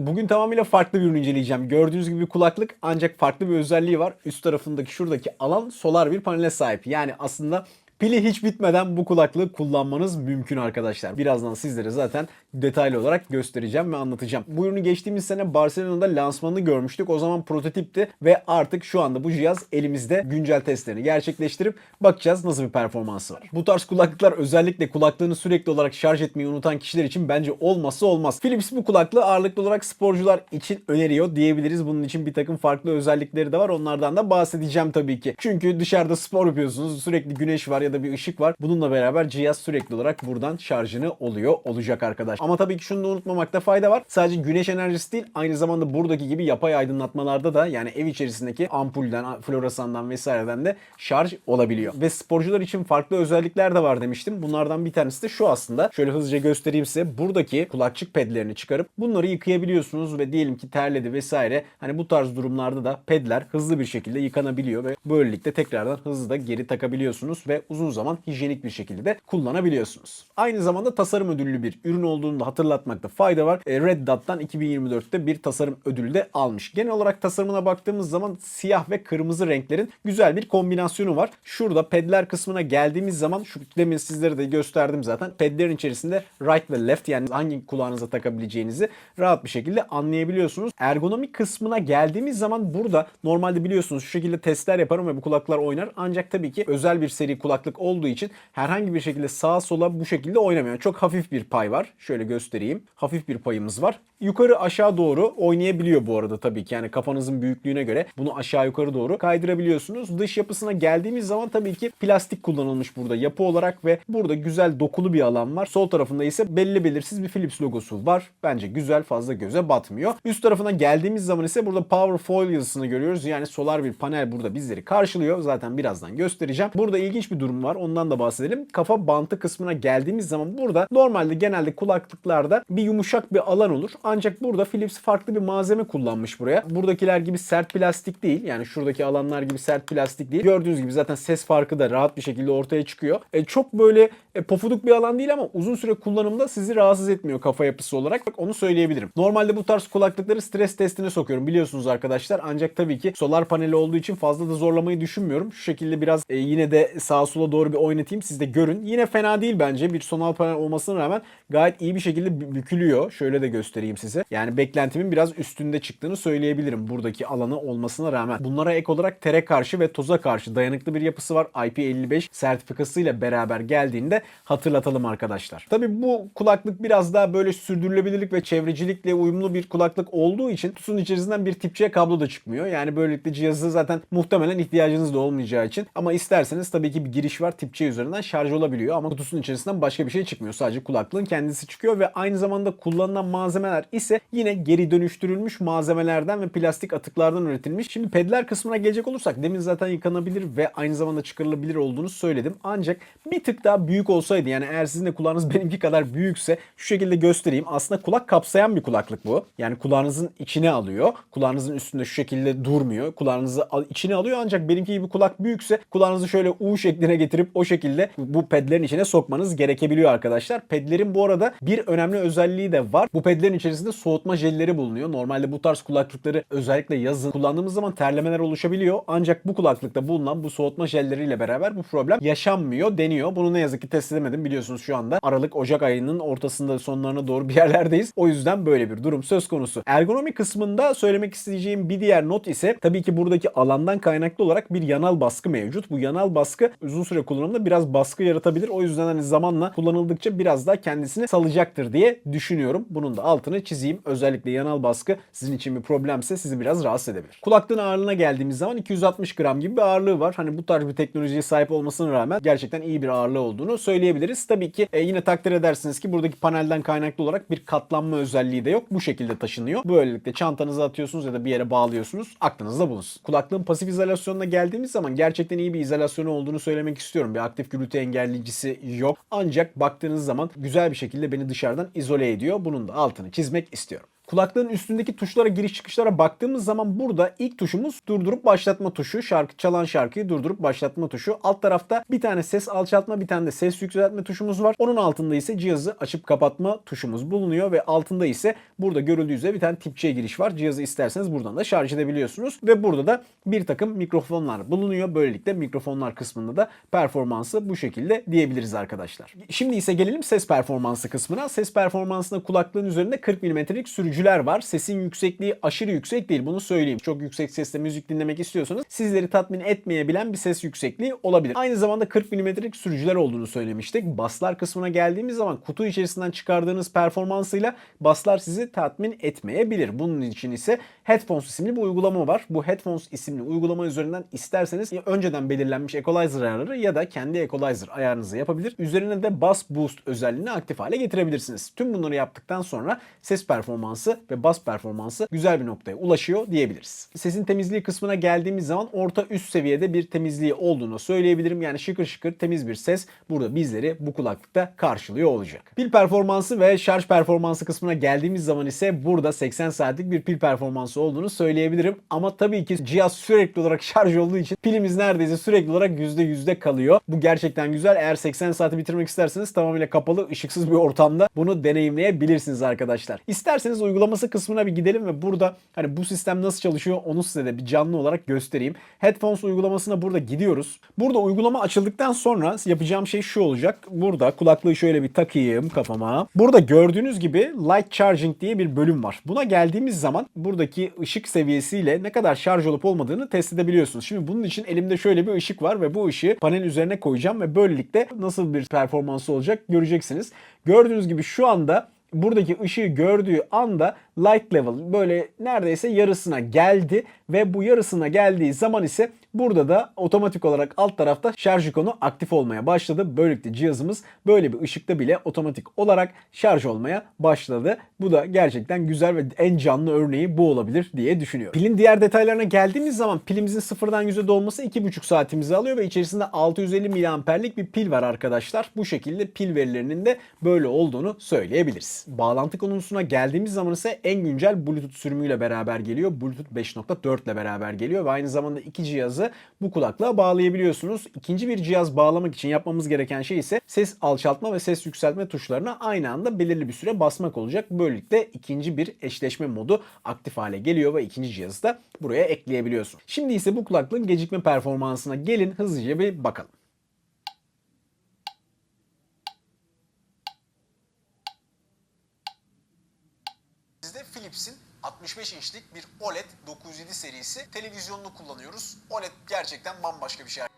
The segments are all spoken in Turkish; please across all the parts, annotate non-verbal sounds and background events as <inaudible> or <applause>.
Bugün tamamıyla farklı bir ürün inceleyeceğim. Gördüğünüz gibi bir kulaklık ancak farklı bir özelliği var. Üst tarafındaki şuradaki alan solar bir panele sahip. Yani aslında Pili hiç bitmeden bu kulaklığı kullanmanız mümkün arkadaşlar. Birazdan sizlere zaten detaylı olarak göstereceğim ve anlatacağım. Bu ürünü geçtiğimiz sene Barcelona'da lansmanını görmüştük. O zaman prototipti ve artık şu anda bu cihaz elimizde güncel testlerini gerçekleştirip bakacağız nasıl bir performansı var. Bu tarz kulaklıklar özellikle kulaklığını sürekli olarak şarj etmeyi unutan kişiler için bence olmazsa olmaz. Philips bu kulaklığı ağırlıklı olarak sporcular için öneriyor diyebiliriz. Bunun için bir takım farklı özellikleri de var. Onlardan da bahsedeceğim tabii ki. Çünkü dışarıda spor yapıyorsunuz. Sürekli güneş var ya da bir ışık var. Bununla beraber cihaz sürekli olarak buradan şarjını oluyor olacak arkadaş. Ama tabii ki şunu da unutmamakta fayda var. Sadece güneş enerjisi değil aynı zamanda buradaki gibi yapay aydınlatmalarda da yani ev içerisindeki ampulden, floresandan vesaireden de şarj olabiliyor. Ve sporcular için farklı özellikler de var demiştim. Bunlardan bir tanesi de şu aslında. Şöyle hızlıca göstereyim size. Buradaki kulakçık pedlerini çıkarıp bunları yıkayabiliyorsunuz ve diyelim ki terledi vesaire. Hani bu tarz durumlarda da pedler hızlı bir şekilde yıkanabiliyor ve böylelikle tekrardan hızlı da geri takabiliyorsunuz ve uzun zaman hijyenik bir şekilde de kullanabiliyorsunuz. Aynı zamanda tasarım ödüllü bir ürün olduğunu da hatırlatmakta fayda var. E, Red Dot'tan 2024'te bir tasarım ödülü de almış. Genel olarak tasarımına baktığımız zaman siyah ve kırmızı renklerin güzel bir kombinasyonu var. Şurada pedler kısmına geldiğimiz zaman şu demin sizlere de gösterdim zaten. Pedlerin içerisinde right ve left yani hangi kulağınıza takabileceğinizi rahat bir şekilde anlayabiliyorsunuz. Ergonomik kısmına geldiğimiz zaman burada normalde biliyorsunuz şu şekilde testler yaparım ve bu kulaklar oynar. Ancak tabii ki özel bir seri kulaklık olduğu için herhangi bir şekilde sağa sola bu şekilde oynamıyor. Çok hafif bir pay var. Şöyle göstereyim. Hafif bir payımız var. Yukarı aşağı doğru oynayabiliyor bu arada tabii ki. Yani kafanızın büyüklüğüne göre bunu aşağı yukarı doğru kaydırabiliyorsunuz. Dış yapısına geldiğimiz zaman tabii ki plastik kullanılmış burada yapı olarak ve burada güzel dokulu bir alan var. Sol tarafında ise belli belirsiz bir Philips logosu var. Bence güzel fazla göze batmıyor. Üst tarafına geldiğimiz zaman ise burada Power Foil yazısını görüyoruz. Yani solar bir panel burada bizleri karşılıyor. Zaten birazdan göstereceğim. Burada ilginç bir durum var. Ondan da bahsedelim. Kafa bantı kısmına geldiğimiz zaman burada normalde genelde kulaklıklarda bir yumuşak bir alan olur. Ancak burada Philips farklı bir malzeme kullanmış buraya. Buradakiler gibi sert plastik değil. Yani şuradaki alanlar gibi sert plastik değil. Gördüğünüz gibi zaten ses farkı da rahat bir şekilde ortaya çıkıyor. E, çok böyle e, pofuduk bir alan değil ama uzun süre kullanımda sizi rahatsız etmiyor kafa yapısı olarak. Bak onu söyleyebilirim. Normalde bu tarz kulaklıkları stres testine sokuyorum biliyorsunuz arkadaşlar. Ancak tabii ki solar paneli olduğu için fazla da zorlamayı düşünmüyorum. Şu şekilde biraz e, yine de sağa sola doğru bir oynatayım siz de görün. Yine fena değil bence. Bir solar panel olmasına rağmen gayet iyi bir şekilde bü- bükülüyor. Şöyle de göstereyim size. Yani beklentimin biraz üstünde çıktığını söyleyebilirim buradaki alanı olmasına rağmen. Bunlara ek olarak tere karşı ve toza karşı dayanıklı bir yapısı var. IP55 sertifikasıyla beraber geldiğinde hatırlatalım arkadaşlar. Tabii bu kulaklık biraz daha böyle sürdürülebilirlik ve çevrecilikle uyumlu bir kulaklık olduğu için kutusunun içerisinden bir tip C kablo da çıkmıyor. Yani böylelikle cihazı zaten muhtemelen ihtiyacınız da olmayacağı için ama isterseniz tabii ki bir giriş var tip C üzerinden şarj olabiliyor ama kutusunun içerisinden başka bir şey çıkmıyor. Sadece kulaklığın kendisi çıkıyor ve aynı zamanda kullanılan malzemeler ise yine geri dönüştürülmüş malzemelerden ve plastik atıklardan üretilmiş. Şimdi pedler kısmına gelecek olursak demin zaten yıkanabilir ve aynı zamanda çıkarılabilir olduğunu söyledim. Ancak bir tık daha büyük olsaydı yani eğer sizin de kulağınız <laughs> benimki kadar büyükse şu şekilde göstereyim. Aslında kulak kapsayan bir kulaklık bu. Yani kulağınızın içine alıyor. Kulağınızın üstünde şu şekilde durmuyor. Kulağınızı içine alıyor ancak benimki gibi kulak büyükse kulağınızı şöyle U şekline getirip o şekilde bu pedlerin içine sokmanız gerekebiliyor arkadaşlar. Pedlerin bu arada bir önemli özelliği de var. Bu pedlerin içerisinde soğutma jelleri bulunuyor. Normalde bu tarz kulaklıkları özellikle yazın kullandığımız zaman terlemeler oluşabiliyor. Ancak bu kulaklıkta bulunan bu soğutma jelleriyle beraber bu problem yaşanmıyor deniyor. Bunu ne yazık ki test edemedim biliyorsunuz şu anda. Aralık Ocak ayının ortasında sonlarına doğru bir <laughs> yerlerdeyiz. O yüzden böyle bir durum söz konusu. Ergonomi kısmında söylemek isteyeceğim bir diğer not ise tabii ki buradaki alandan kaynaklı olarak bir yanal baskı mevcut. Bu yanal baskı uzun süre kullanımda biraz baskı yaratabilir. O yüzden hani zamanla kullanıldıkça biraz daha kendisini salacaktır diye düşünüyorum. Bunun da altını çizeyim. Özellikle yanal baskı sizin için bir problemse sizi biraz rahatsız edebilir. Kulaklığın ağırlığına geldiğimiz zaman 260 gram gibi bir ağırlığı var. Hani bu tarz bir teknolojiye sahip olmasına rağmen gerçekten iyi bir ağırlığı olduğunu söyleyebiliriz. Tabii ki e, yine takdir edersiniz ki buradaki panelden kaynaklı olarak bir katlanma özelliği de yok. Bu şekilde taşınıyor. Böylelikle çantanıza atıyorsunuz ya da bir yere bağlıyorsunuz. Aklınızda bulunsun. Kulaklığın pasif izolasyonuna geldiğimiz zaman gerçekten iyi bir izolasyonu olduğunu söylemek istiyorum. Bir aktif gürültü engelleyicisi yok. Ancak baktığınız zaman güzel bir şekilde beni dışarıdan izole ediyor. Bunun da altını çizmek istiyorum. Kulaklığın üstündeki tuşlara giriş çıkışlara baktığımız zaman burada ilk tuşumuz durdurup başlatma tuşu. Şarkı çalan şarkıyı durdurup başlatma tuşu. Alt tarafta bir tane ses alçaltma bir tane de ses yükseltme tuşumuz var. Onun altında ise cihazı açıp kapatma tuşumuz bulunuyor ve altında ise burada görüldüğü üzere bir tane tip C giriş var. Cihazı isterseniz buradan da şarj edebiliyorsunuz ve burada da bir takım mikrofonlar bulunuyor. Böylelikle mikrofonlar kısmında da performansı bu şekilde diyebiliriz arkadaşlar. Şimdi ise gelelim ses performansı kısmına. Ses performansında kulaklığın üzerinde 40 mm'lik sürücüler var. Sesin yüksekliği aşırı yüksek değil bunu söyleyeyim. Çok yüksek sesle müzik dinlemek istiyorsanız sizleri tatmin etmeyebilen bir ses yüksekliği olabilir. Aynı zamanda 40 mm'lik sürücüler olduğunu söylemiştik. Baslar kısmına geldiğimiz zaman kutu içerisinden çıkardığınız performansıyla baslar sizi tatmin etmeyebilir. Bunun için ise Headphones isimli bir uygulama var. Bu Headphones isimli uygulama üzerinden isterseniz önceden belirlenmiş equalizer ayarları ya da kendi equalizer ayarınızı yapabilir. Üzerine de Bass Boost özelliğini aktif hale getirebilirsiniz. Tüm bunları yaptıktan sonra ses performansı ve bas performansı güzel bir noktaya ulaşıyor diyebiliriz. Sesin temizliği kısmına geldiğimiz zaman orta üst seviyede bir temizliği olduğunu söyleyebilirim. Yani şıkır şıkır temiz bir ses burada bizleri bu kulaklıkta karşılıyor olacak. Pil performansı ve şarj performansı kısmına geldiğimiz zaman ise burada 80 saatlik bir pil performansı olduğunu söyleyebilirim. Ama tabii ki cihaz sürekli olarak <laughs> şarj olduğu için pilimiz neredeyse sürekli olarak %100'de kalıyor. Bu gerçekten güzel. Eğer 80 saati bitirmek isterseniz tamamıyla kapalı, ışıksız bir ortamda bunu deneyimleyebilirsiniz arkadaşlar. İsterseniz uygulaması kısmına bir gidelim ve burada hani bu sistem nasıl çalışıyor onu size de bir canlı olarak göstereyim. Headphones uygulamasına burada gidiyoruz. Burada uygulama açıldıktan sonra yapacağım şey şu olacak. Burada kulaklığı şöyle bir takayım kafama. Burada gördüğünüz gibi Light Charging diye bir bölüm var. Buna geldiğimiz zaman buradaki ışık seviyesiyle ne kadar şarj olup olmadığını test edebiliyorsunuz. Şimdi bunun için elimde şöyle bir ışık var ve bu ışığı panel üzerine koyacağım ve böylelikle nasıl bir performansı olacak göreceksiniz. Gördüğünüz gibi şu anda buradaki ışığı gördüğü anda light level böyle neredeyse yarısına geldi ve bu yarısına geldiği zaman ise burada da otomatik olarak alt tarafta şarj ikonu aktif olmaya başladı. Böylelikle cihazımız böyle bir ışıkta bile otomatik olarak şarj olmaya başladı. Bu da gerçekten güzel ve en canlı örneği bu olabilir diye düşünüyorum. Pilin diğer detaylarına geldiğimiz zaman pilimizin sıfırdan yüze dolması 2,5 saatimizi alıyor ve içerisinde 650 miliamperlik bir pil var arkadaşlar. Bu şekilde pil verilerinin de böyle olduğunu söyleyebiliriz. Bağlantı konusuna geldiğimiz zaman ise en güncel Bluetooth sürümüyle beraber geliyor. Bluetooth 5.4 ile beraber geliyor ve aynı zamanda iki cihazı bu kulaklığa bağlayabiliyorsunuz. İkinci bir cihaz bağlamak için yapmamız gereken şey ise ses alçaltma ve ses yükseltme tuşlarına aynı anda belirli bir süre basmak olacak. Böylelikle ikinci bir eşleşme modu aktif hale geliyor ve ikinci cihazı da buraya ekleyebiliyorsun. Şimdi ise bu kulaklığın gecikme performansına gelin hızlıca bir bakalım. Bizde Philips'in 65 inçlik bir OLED 907 serisi televizyonunu kullanıyoruz. OLED gerçekten bambaşka bir şey.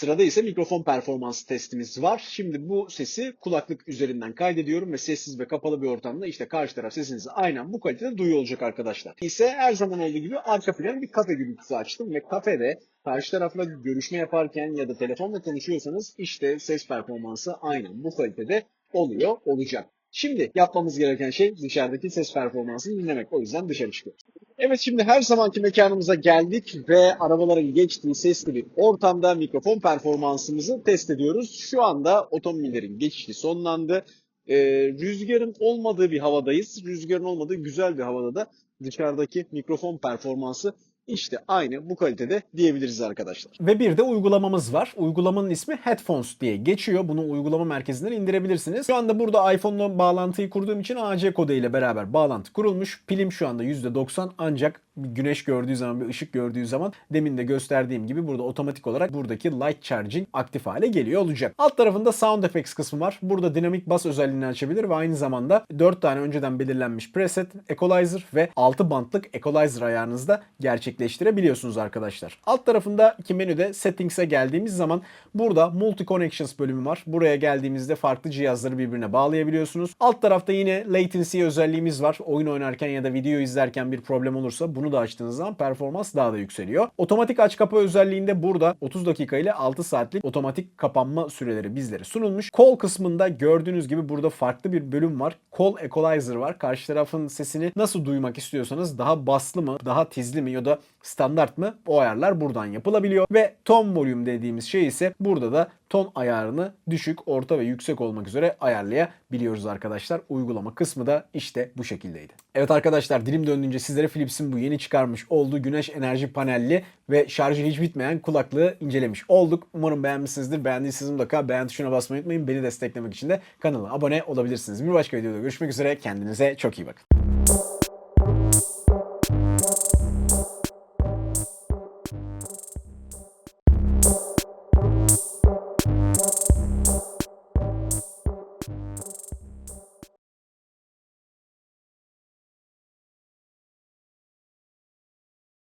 Sırada ise mikrofon performans testimiz var. Şimdi bu sesi kulaklık üzerinden kaydediyorum ve sessiz ve kapalı bir ortamda işte karşı taraf sesinizi aynen bu kalitede duyuyor olacak arkadaşlar. İse her zaman olduğu gibi arka plan bir kafe gürültüsü açtım ve kafede karşı tarafla görüşme yaparken ya da telefonla konuşuyorsanız işte ses performansı aynen bu kalitede oluyor olacak. Şimdi yapmamız gereken şey dışarıdaki ses performansını dinlemek. O yüzden dışarı çıkıyoruz. Evet şimdi her zamanki mekanımıza geldik ve arabaların geçtiği sesli bir ortamda mikrofon performansımızı test ediyoruz. Şu anda otomobillerin geçişi sonlandı. Ee, rüzgarın olmadığı bir havadayız. Rüzgarın olmadığı güzel bir havada da dışarıdaki mikrofon performansı işte aynı bu kalitede diyebiliriz arkadaşlar. Ve bir de uygulamamız var. Uygulamanın ismi Headphones diye geçiyor. Bunu uygulama merkezinden indirebilirsiniz. Şu anda burada iPhone'la bağlantıyı kurduğum için AC kodu ile beraber bağlantı kurulmuş. Pilim şu anda %90 ancak güneş gördüğü zaman, bir ışık gördüğü zaman demin de gösterdiğim gibi burada otomatik olarak buradaki light charging aktif hale geliyor olacak. Alt tarafında sound effects kısmı var. Burada dinamik bas özelliğini açabilir ve aynı zamanda 4 tane önceden belirlenmiş preset, equalizer ve 6 bantlık equalizer ayarınızda gerçekleştirebiliyorsunuz arkadaşlar. Alt tarafındaki menüde settings'e geldiğimiz zaman burada multi connections bölümü var. Buraya geldiğimizde farklı cihazları birbirine bağlayabiliyorsunuz. Alt tarafta yine latency özelliğimiz var. Oyun oynarken ya da video izlerken bir problem olursa bunu da açtığınız zaman performans daha da yükseliyor. Otomatik aç kapa özelliğinde burada 30 dakika ile 6 saatlik otomatik kapanma süreleri bizlere sunulmuş. Call kısmında gördüğünüz gibi burada farklı bir bölüm var. Call Equalizer var. Karşı tarafın sesini nasıl duymak istiyorsanız daha baslı mı, daha tizli mi ya da standart mı o ayarlar buradan yapılabiliyor. Ve tone volume dediğimiz şey ise burada da ton ayarını düşük, orta ve yüksek olmak üzere ayarlayabiliyoruz arkadaşlar. Uygulama kısmı da işte bu şekildeydi. Evet arkadaşlar dilim döndüğünce sizlere Philips'in bu yeni çıkarmış olduğu güneş enerji panelli ve şarjı hiç bitmeyen kulaklığı incelemiş olduk. Umarım beğenmişsinizdir. Beğendiyseniz mutlaka beğen tuşuna basmayı unutmayın. Beni desteklemek için de kanala abone olabilirsiniz. Bir başka videoda görüşmek üzere. Kendinize çok iyi bakın.